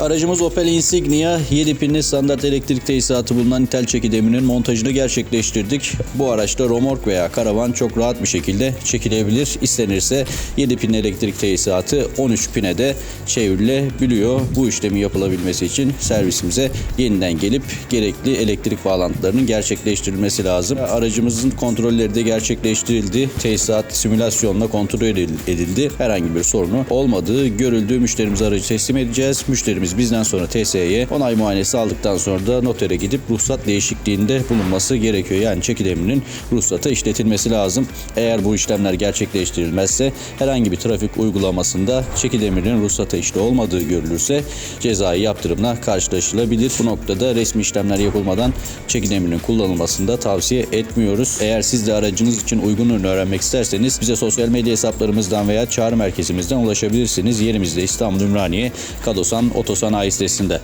Aracımız Opel Insignia 7 pinli standart elektrik tesisatı bulunan nitel çeki demirinin montajını gerçekleştirdik. Bu araçta romork veya karavan çok rahat bir şekilde çekilebilir. İstenirse 7 pinli elektrik tesisatı 13 pine de çevrilebiliyor. Bu işlemi yapılabilmesi için servisimize yeniden gelip gerekli elektrik bağlantılarının gerçekleştirilmesi lazım. Aracımızın kontrolleri de gerçekleştirildi. Tesisat simülasyonla kontrol edil- edildi. Herhangi bir sorunu olmadığı görüldü. Müşterimize aracı teslim edeceğiz. Müşterimiz bizden sonra TSE'ye onay muayenesi aldıktan sonra da notere gidip ruhsat değişikliğinde bulunması gerekiyor. Yani çekideminin ruhsata işletilmesi lazım. Eğer bu işlemler gerçekleştirilmezse herhangi bir trafik uygulamasında çekideminin ruhsata işte olmadığı görülürse cezai yaptırımla karşılaşılabilir. Bu noktada resmi işlemler yapılmadan çekidemirinin kullanılmasını da tavsiye etmiyoruz. Eğer siz de aracınız için uygun ürünü öğrenmek isterseniz bize sosyal medya hesaplarımızdan veya çağrı merkezimizden ulaşabilirsiniz. Yerimizde İstanbul Ümraniye Kadosan Otosanayi sitesinde.